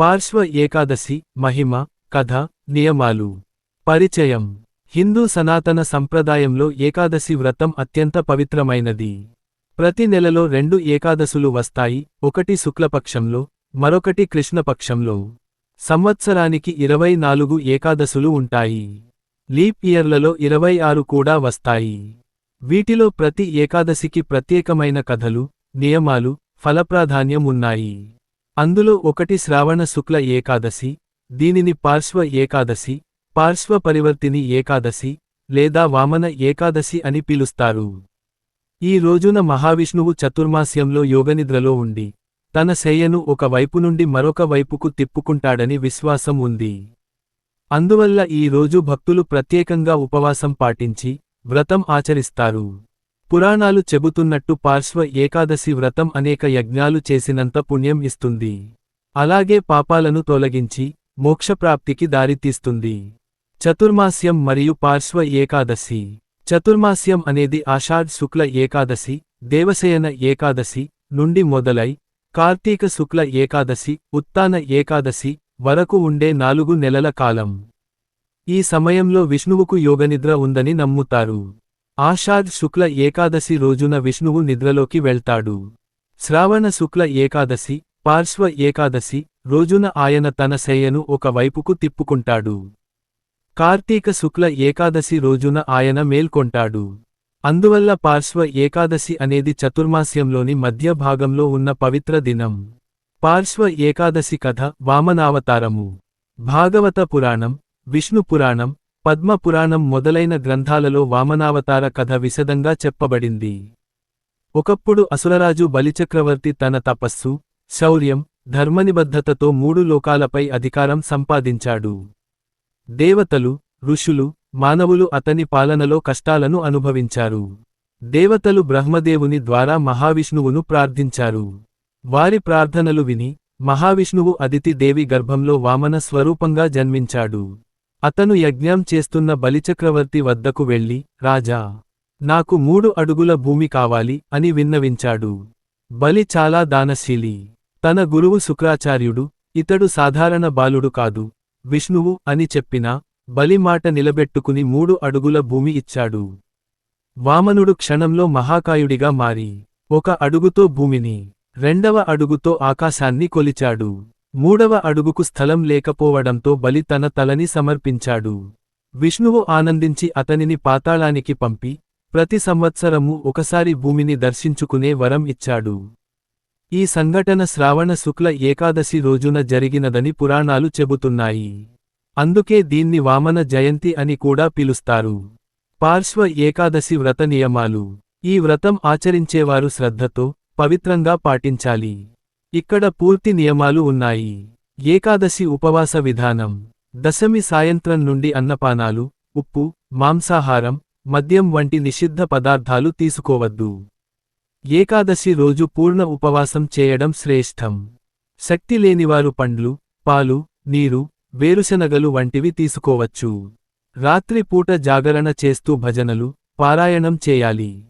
పార్శ్వ ఏకాదశి మహిమ కథ నియమాలు. పరిచయం. హిందూ సనాతన సంప్రదాయంలో ఏకాదశి వ్రతం అత్యంత పవిత్రమైనది. ప్రతి నెలలో రెండు ఏకాదశులు వస్తాయి ఒకటి శుక్లపక్షంలో మరొకటి కృష్ణపక్షంలో. సంవత్సరానికి ఇరవై నాలుగు ఏకాదశులు ఉంటాయి. లీప్ ఇయర్లలో ఇరవై ఆరు కూడా వస్తాయి. వీటిలో ప్రతి ఏకాదశికి ప్రత్యేకమైన కథలు నియమాలు ఫలప్రాధాన్యం ఉన్నాయి. అందులో ఒకటి శ్రావణ శుక్ల ఏకాదశి దీనిని పార్శ్వ ఏకాదశి పార్శ్వ పరివర్తిని ఏకాదశి లేదా వామన ఏకాదశి అని పిలుస్తారు. ఈ రోజున మహావిష్ణువు చతుర్మాస్యంలో యోగనిద్రలో ఉండి తన శయ్యను ఒక వైపు నుండి మరొక వైపుకు తిప్పుకుంటాడని విశ్వాసం ఉంది. అందువల్ల ఈ రోజు భక్తులు ప్రత్యేకంగా ఉపవాసం పాటించి వ్రతం ఆచరిస్తారు. పురాణాలు చెబుతున్నట్టు పార్శ్వ ఏకాదశి వ్రతం అనేక యజ్ఞాలు చేసినంత పుణ్యం ఇస్తుంది. అలాగే పాపాలను తొలగించి మోక్షప్రాప్తికి దారితీస్తుంది. చతుర్మాస్యం మరియు పార్శ్వ ఏకాదశి. చతుర్మాస్యం అనేది ఆషాఢ్ శుక్ల ఏకాదశి దేవశయన ఏకాదశి నుండి మొదలై కార్తీక శుక్ల ఏకాదశి ఉత్తాన ఏకాదశి వరకు ఉండే నాలుగు నెలల కాలం. ఈ సమయంలో విష్ణువుకు యోగనిద్ర ఉందని నమ్ముతారు. ఆషాఢ్ శుక్ల ఏకాదశి రోజున విష్ణువు నిద్రలోకి వెళ్తాడు. శ్రావణ శుక్ల ఏకాదశి పార్శ్వ ఏకాదశి రోజున ఆయన తన శయ్యను ఒక వైపుకు తిప్పుకుంటాడు. కార్తీక శుక్ల ఏకాదశి రోజున ఆయన మేల్కొంటాడు. అందువల్ల పార్శ్వ ఏకాదశి అనేది చతుర్మాస్యంలోని మధ్య భాగంలో ఉన్న పవిత్ర దినం. పార్శ్వ ఏకాదశి కథ వామనావతారము. భాగవత పురాణం విష్ణు పురాణం పద్మ పురాణం మొదలైన గ్రంథాలలో వామనావతార కథ విశదంగా చెప్పబడింది. ఒకప్పుడు అసురరాజు బలిచక్రవర్తి తన తపస్సు శౌర్యం ధర్మనిబద్ధతతో మూడు లోకాలపై అధికారం సంపాదించాడు. దేవతలు ఋషులు మానవులు అతని పాలనలో కష్టాలను అనుభవించారు. దేవతలు బ్రహ్మదేవుని ద్వారా మహావిష్ణువును ప్రార్థించారు. వారి ప్రార్థనలు విని మహావిష్ణువు అదితి దేవి గర్భంలో వామన స్వరూపంగా జన్మించాడు. అతను యజ్ఞం చేస్తున్న బలిచక్రవర్తి వద్దకు వెళ్ళి రాజా నాకు మూడు అడుగుల భూమి కావాలి అని విన్నవించాడు. బలి చాలా దానశీలి. తన గురువు శుక్రాచార్యుడు ఇతడు సాధారణ బాలుడు కాదు విష్ణువు అని చెప్పినా బలి మాట నిలబెట్టుకుని మూడు అడుగుల భూమి ఇచ్చాడు. వామనుడు క్షణంలో మహాకాయుడిగా మారి ఒక అడుగుతో భూమిని రెండవ అడుగుతో ఆకాశాన్ని కొలిచాడు. మూడవ అడుగుకు స్థలం లేకపోవడంతో బలి తన తలని సమర్పించాడు. విష్ణువు ఆనందించి అతనిని పాతాళానికి పంపి ప్రతి సంవత్సరము ఒకసారి భూమిని దర్శించుకునే వరం ఇచ్చాడు. ఈ సంఘటన శ్రావణ శుక్ల ఏకాదశి రోజున జరిగినదని పురాణాలు చెబుతున్నాయి. అందుకే దీన్ని వామన జయంతి అని కూడా పిలుస్తారు. పార్శ్వ ఏకాదశి వ్రత నియమాలు. ఈ వ్రతం ఆచరించేవారు శ్రద్ధతో పవిత్రంగా పాటించాలి. ఇక్కడ పూర్తి నియమాలు ఉన్నాయి. ఏకాదశి ఉపవాస విధానం. దశమి సాయంత్రం నుండి అన్నపానాలు ఉప్పు మాంసాహారం మద్యం వంటి నిషిద్ధ పదార్థాలు తీసుకోవద్దు. ఏకాదశి రోజు పూర్ణ ఉపవాసం చేయడం శ్రేష్టం. శక్తి లేనివారు పండ్లు పాలు నీరు వేరుశనగలు వంటివి తీసుకోవచ్చు. రాత్రిపూట జాగరణ చేస్తూ భజనలు పారాయణం చేయాలి.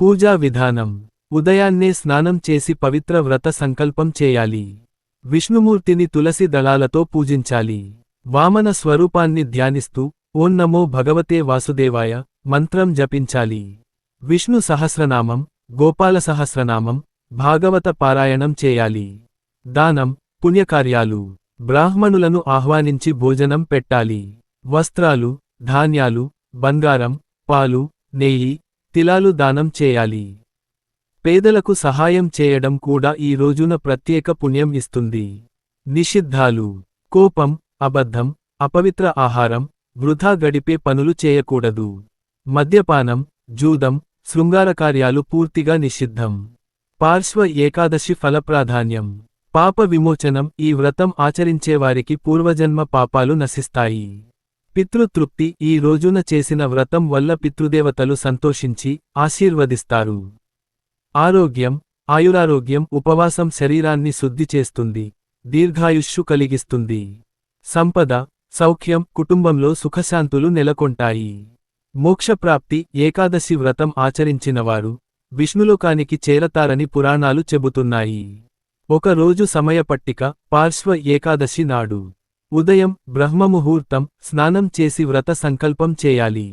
పూజా విధానం. ఉదయాన్నే స్నానం చేసి పవిత్ర వ్రత సంకల్పం చేయాలి. విష్ణుమూర్తిని తులసి దళాలతో పూజించాలి. వామన స్వరూపాన్ని ధ్యానిస్తూ ఓం నమో భగవతే వాసుదేవాయ మంత్రం జపించాలి. విష్ణు సహస్రనామం గోపాల సహస్రనామం భాగవత పారాయణం చేయాలి. దానం పుణ్యకార్యాలు బ్రాహ్మణులను ఆహ్వానించి భోజనం పెట్టాలి. వస్త్రాలు ధాన్యాలు బంగారం పాలు నెయ్యి తిలాలు దానం చేయాలి. పేదలకు సహాయం చేయడం కూడా ఈ రోజున ప్రత్యేక పుణ్యం ఇస్తుంది. నిషిద్ధాలు కోపం అబద్ధం అపవిత్ర ఆహారం వృధా గడిపే పనులు చేయకూడదు. మద్యపానం జూదం శృంగారకార్యాలు పూర్తిగా నిషిద్ధం. పార్శ్వ ఏకాదశి ఫలప్రాధాన్యం. పాప విమోచనం ఈ వ్రతం ఆచరించేవారికి పూర్వజన్మ పాపాలు నశిస్తాయి. పితృతృప్తి ఈ రోజున చేసిన వ్రతం వల్ల పితృదేవతలు సంతోషించి ఆశీర్వదిస్తారు. ఆరోగ్యం ఆయురారోగ్యం ఉపవాసం శరీరాన్ని శుద్ధి చేస్తుంది దీర్ఘాయుష్షు కలిగిస్తుంది. సంపద సౌఖ్యం కుటుంబంలో సుఖశాంతులు నెలకొంటాయి. మోక్షప్రాప్తి ఏకాదశి వ్రతం ఆచరించినవారు విష్ణులోకానికి చేరతారని పురాణాలు చెబుతున్నాయి. ఒకరోజు సమయపట్టిక పార్శ్వ ఏకాదశి నాడు ఉదయం బ్రహ్మముహూర్తం స్నానం చేసి వ్రత సంకల్పం చేయాలి.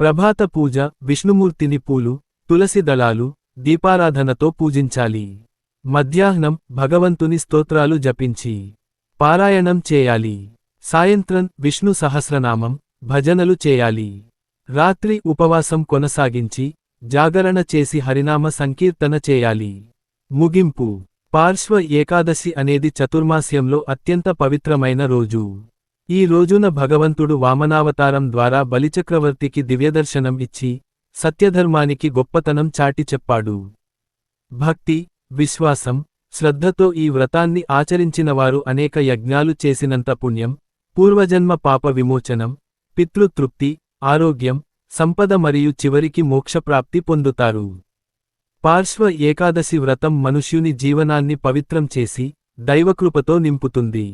ప్రభాత పూజ విష్ణుమూర్తిని పూలు తులసి దళాలు దీపారాధనతో పూజించాలి. మధ్యాహ్నం భగవంతుని స్తోత్రాలు జపించి పారాయణం చేయాలి. సాయంత్రం విష్ణు సహస్రనామం భజనలు చేయాలి. రాత్రి ఉపవాసం కొనసాగించి జాగరణ చేసి హరినామ సంకీర్తన చేయాలి. ముగింపు. పార్శ్వ ఏకాదశి అనేది చతుర్మాస్యంలో అత్యంత పవిత్రమైన రోజు. ఈ రోజున భగవంతుడు వామనావతారం ద్వారా బలిచక్రవర్తికి దివ్యదర్శనం ఇచ్చి సత్యధర్మానికి గొప్పతనం చాటి చెప్పాడు. భక్తి విశ్వాసం శ్రద్ధతో ఈ వ్రతాన్ని ఆచరించినవారు అనేక యజ్ఞాలు చేసినంత పుణ్యం పూర్వజన్మ పాప విమోచనం పితృతృప్తి ఆరోగ్యం సంపద మరియు చివరికి మోక్షప్రాప్తి పొందుతారు. పార్శ్వ ఏకాదశి వ్రతం మనుష్యుని జీవనాన్ని పవిత్రం చేసి దైవకృపతో నింపుతుంది.